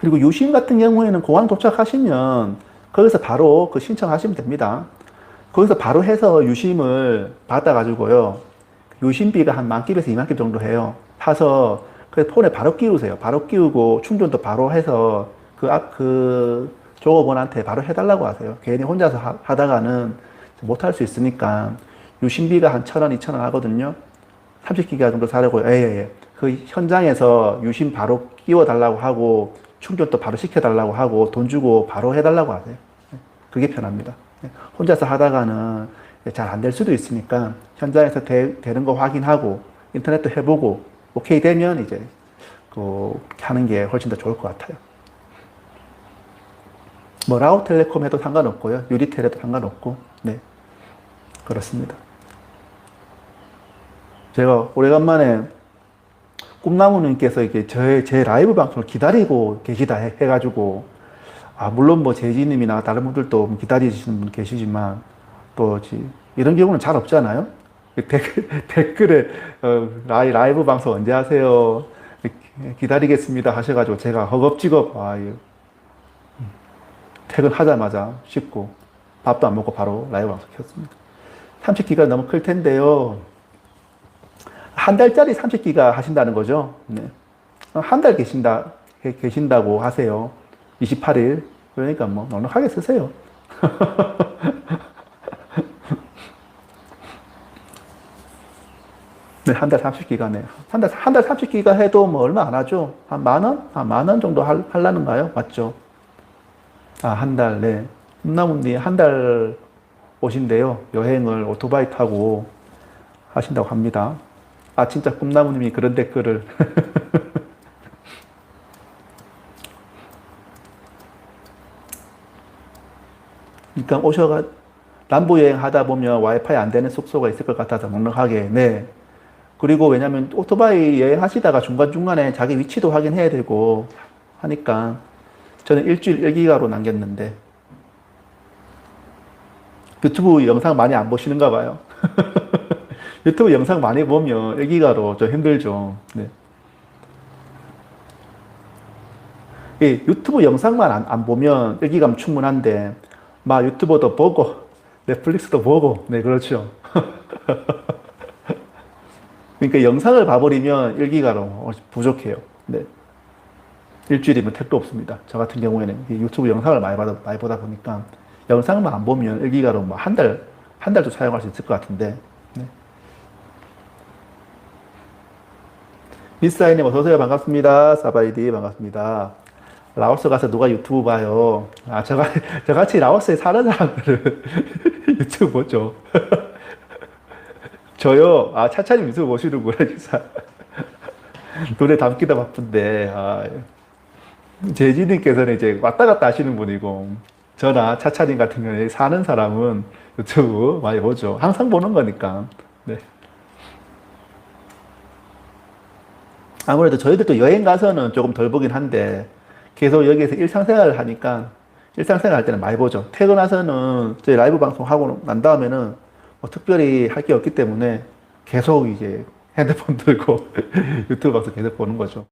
그리고 유심 같은 경우에는 공항 도착하시면 거기서 바로 그 신청하시면 됩니다. 거기서 바로 해서 유심을 받아가지고요. 유심비가 한만 끼에서 이만 끼 정도 해요. 사서 그 폰에 바로 끼우세요. 바로 끼우고 충전도 바로 해서 그 앞, 그 조업원한테 바로 해달라고 하세요. 괜히 혼자서 하, 하다가는 못할 수 있으니까 유심비가 한 천 원, 이천 원 하거든요. 30기가 정도 사려고, 예, 예, 예. 그 현장에서 유심 바로 끼워달라고 하고 충전도 바로 시켜달라고 하고 돈 주고 바로 해달라고 하세요. 예, 그게 편합니다. 예, 혼자서 하다가는 잘 안 될 수도 있으니까 현장에서 되, 되는 거 확인하고 인터넷도 해보고 오케이 되면 이제 그 하는 게 훨씬 더 좋을 것 같아요. 뭐 라오텔레콤 해도 상관없고요. 유리텔 해도 상관없고 네 그렇습니다. 제가 오래간만에 꿈나무님께서 이게 제, 제 라이브 방송을 기다리고 계시다 해, 해가지고 아 물론 뭐 재지님이나 다른 분들도 기다리시는 분 계시지만 또 지- 이런 경우는 잘 없잖아요. 댓글, 댓글 에 어, 라이, 라이브 방송 언제 하세요? 기다리겠습니다 하셔가지고 제가 허겁지겁 아, 이- 퇴근하자마자 씻고 밥도 안 먹고 바로 라이브 방송 켰습니다. 30기가 너무 클 텐데요. 한 달짜리 30기가 하신다는 거죠. 네. 한 달 계신다, 계- 계신다고 하세요. 28일. 그러니까 뭐, 넉넉하게 쓰세요. 네, 한 달 30기가네. 한 달, 한 달 30기가 해도 뭐 얼마 안 하죠? 한 만 원? 한 만 원 정도 할, 할라는가요? 맞죠? 아, 한 달, 네. 꿈나무님 한 달 오신대요. 여행을 오토바이 타고 하신다고 합니다. 아, 진짜 꿈나무님이 그런 댓글을. 일단 오셔가, 남부 여행 하다 보면 와이파이 안 되는 숙소가 있을 것 같아서 넉넉하게, 네. 그리고 왜냐면 오토바이 여행 하시다가 중간중간에 자기 위치도 확인해야 되고 하니까 저는 일주일 1기가로 남겼는데 유튜브 영상 많이 안 보시는가 봐요. 유튜브 영상 많이 보면 1기가로 좀 힘들죠. 네. 이 유튜브 영상만 안, 안 보면 1기가면 충분한데 막 유튜버도 보고 넷플릭스도 보고 네 그렇죠. 그러니까 영상을 봐버리면 1기가로 부족해요. 네. 일주일이면 택도 없습니다. 저 같은 경우에는 이 유튜브 영상을 많이 보다, 많이 보다 보니까 영상만 안 보면 1기가로 뭐 한 달, 한 달도 사용할 수 있을 것 같은데. 네. 미스아이님 어서오세요. 반갑습니다. 사바이디 반갑습니다. 라오스 가서 누가 유튜브 봐요? 아, 저가, 저같이 라오스에 사는 사람들은 유튜브 보죠. 저요? 아, 차차님 유튜브 보시는구나, 진짜. 눈에 담기도 바쁜데, 아, 재진님께서는 이제 왔다 갔다 하시는 분이고, 저나 차차님 같은 경우에 사는 사람은 유튜브 많이 보죠. 항상 보는 거니까. 네. 아무래도 저희들도 여행 가서는 조금 덜 보긴 한데, 계속 여기에서 일상생활을 하니까, 일상생활 할 때는 많이 보죠. 퇴근해서는 저희 라이브 방송 하고 난 다음에는 뭐 특별히 할 게 없기 때문에 계속 이제 핸드폰 들고 유튜브 방송 계속 보는 거죠.